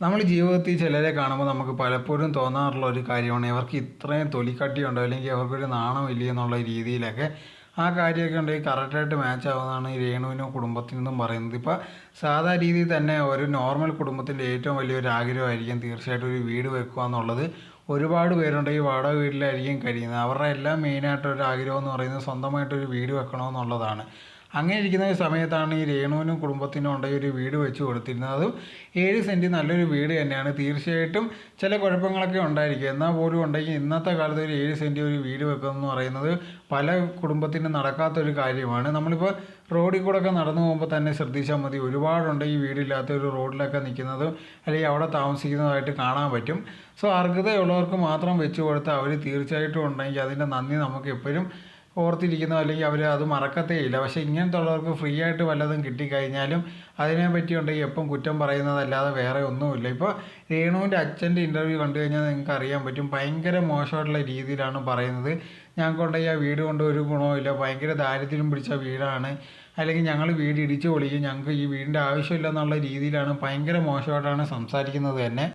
നമ്മൾ ജീവിതത്തിൽ ചിലരെ കാണുമ്പോൾ നമുക്ക് പലപ്പോഴും തോന്നാറുള്ള ഒരു കാര്യമാണ് ഇവർക്ക് ഇത്രയും തൊലിക്കട്ടിയുണ്ടോ? അല്ലെങ്കിൽ അവർക്കൊരു നാണമില്ലേ എന്നുള്ള രീതിയിലൊക്കെ ആ കാര്യമൊക്കെ ഉണ്ടെങ്കിൽ കറക്റ്റായിട്ട് മാച്ച് ആവുന്നതാണ് ഈ രേണുവിനും നിന്നും പറയുന്നത്. ഇപ്പോൾ സാധാ രീതിയിൽ തന്നെ ഒരു നോർമൽ കുടുംബത്തിന്റെ ഏറ്റവും വലിയൊരു ആഗ്രഹമായിരിക്കും തീർച്ചയായിട്ടും ഒരു വീട് വെക്കുക എന്നുള്ളത്. ഒരുപാട് പേരുണ്ട് ഈ വാടക വീട്ടിലായിരിക്കും കഴിയുന്നത്. അവരുടെ എല്ലാം മെയിനായിട്ടൊരു ആഗ്രഹം എന്ന് പറയുന്നത് സ്വന്തമായിട്ടൊരു വീട് വെക്കണമെന്നുള്ളതാണ് അങ്ങനെ ഇരിക്കുന്ന സമയത്താണ് ഈ രേണുവിനും കുടുംബത്തിനും ഉണ്ടായി ഒരു വീട് വെച്ച് കൊടുത്തിരുന്നത്. അതും ഏഴ് സെന്റ് നല്ലൊരു വീട് തന്നെയാണ്. തീർച്ചയായിട്ടും ചില കുഴപ്പങ്ങളൊക്കെ ഉണ്ടായിരിക്കും. എന്നാൽ പോലും ഉണ്ടെങ്കിൽ ഇന്നത്തെ കാലത്ത് ഒരു ഏഴ് സെന്റ് ഒരു വീട് വെക്കുക എന്ന് പറയുന്നത് പല കുടുംബത്തിനും നടക്കാത്തൊരു കാര്യമാണ്. നമ്മളിപ്പോൾ റോഡിൽ കൂടെ ഒക്കെ നടന്നു പോകുമ്പോൾ തന്നെ ശ്രദ്ധിച്ചാൽ മതി. ഒരുപാടുണ്ട് ഈ വീടില്ലാത്ത ഒരു റോഡിലൊക്കെ നിൽക്കുന്നതും അല്ലെങ്കിൽ അവിടെ താമസിക്കുന്നതായിട്ട് കാണാൻ പറ്റും. സോ അർഹതയുള്ളവർക്ക് മാത്രം വെച്ച് കൊടുത്താൽ അവർ തീർച്ചയായിട്ടും ഉണ്ടെങ്കിൽ അതിന്റെ നന്ദി നമുക്ക് എപ്പോഴും ഓർത്തിരിക്കുന്നോ അല്ലെങ്കിൽ അവർ അത് മറക്കത്തേ ഇല്ല പക്ഷേ ഇങ്ങനത്തെ ഉള്ളവർക്ക് ഫ്രീ ആയിട്ട് വല്ലതും കിട്ടിക്കഴിഞ്ഞാലും അതിനെ പറ്റിയുണ്ടെങ്കിൽ എപ്പം കുറ്റം പറയുന്നതല്ലാതെ വേറെ ഒന്നുമില്ല. ഇപ്പോൾ രേണുവിന്റെ അച്ഛന്റെ ഇന്റർവ്യൂ കണ്ടു കഴിഞ്ഞാൽ നിങ്ങൾക്ക് അറിയാൻ പറ്റും. ഭയങ്കര മോശമായിട്ടുള്ള രീതിയിലാണ് പറയുന്നത്. ഞങ്ങൾക്ക് ഉണ്ടെങ്കിൽ ആ വീട് കൊണ്ട് ഒരു ഗുണവുമില്ല. ഭയങ്കര ദാരിദ്ര്യം പിടിച്ച വീടാണ്. അല്ലെങ്കിൽ ഞങ്ങൾ വീട് ഇടിച്ചു പൊളിക്കും. ഞങ്ങൾക്ക് ഈ വീടിന്റെ ആവശ്യമില്ല എന്നുള്ള രീതിയിലാണ് ഭയങ്കര മോശമായിട്ടാണ് സംസാരിക്കുന്നത് തന്നെ.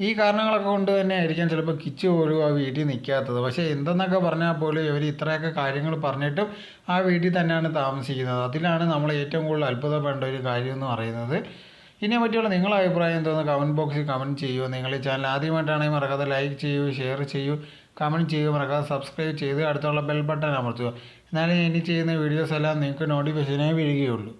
ഈ കാരണങ്ങളൊക്കെ കൊണ്ട് തന്നെ ആയിരിക്കാം ചിലപ്പോൾ കിച്ച് പോലും ആ വീട്ടിൽ നിൽക്കാത്തത് പക്ഷേ എന്തെന്നൊക്കെ പറഞ്ഞാൽ പോലും ഇവർ ഇത്രയൊക്കെ കാര്യങ്ങൾ പറഞ്ഞിട്ടും ആ വീട്ടിൽ തന്നെയാണ് താമസിക്കുന്നത്. അതിലാണ് നമ്മൾ ഏറ്റവും കൂടുതൽ അത്ഭുതപ്പെടേണ്ട ഒരു കാര്യം എന്ന് പറയുന്നത്. ഇതിനെ പറ്റിയുള്ള നിങ്ങളുടെ അഭിപ്രായം എന്തോന്ന് കമന്റ് ബോക്സിൽ കമന്റ് ചെയ്യൂ നിങ്ങൾ ഈ ചാനൽ ആദ്യമായിട്ടാണെങ്കിൽ മറക്കാതെ ലൈക്ക് ചെയ്യൂ ഷെയർ ചെയ്യൂ കമന്റ് ചെയ്യൂ. മറക്കാതെ സബ്സ്ക്രൈബ് ചെയ്ത് അടുത്തുള്ള ബെൽ ബട്ടൺ അമർത്തുക. എന്നാലേ ഇനി ചെയ്യുന്ന വീഡിയോസ് എല്ലാം നിങ്ങൾക്ക് നോട്ടിഫിക്കേഷനായി വരികയുള്ളൂ.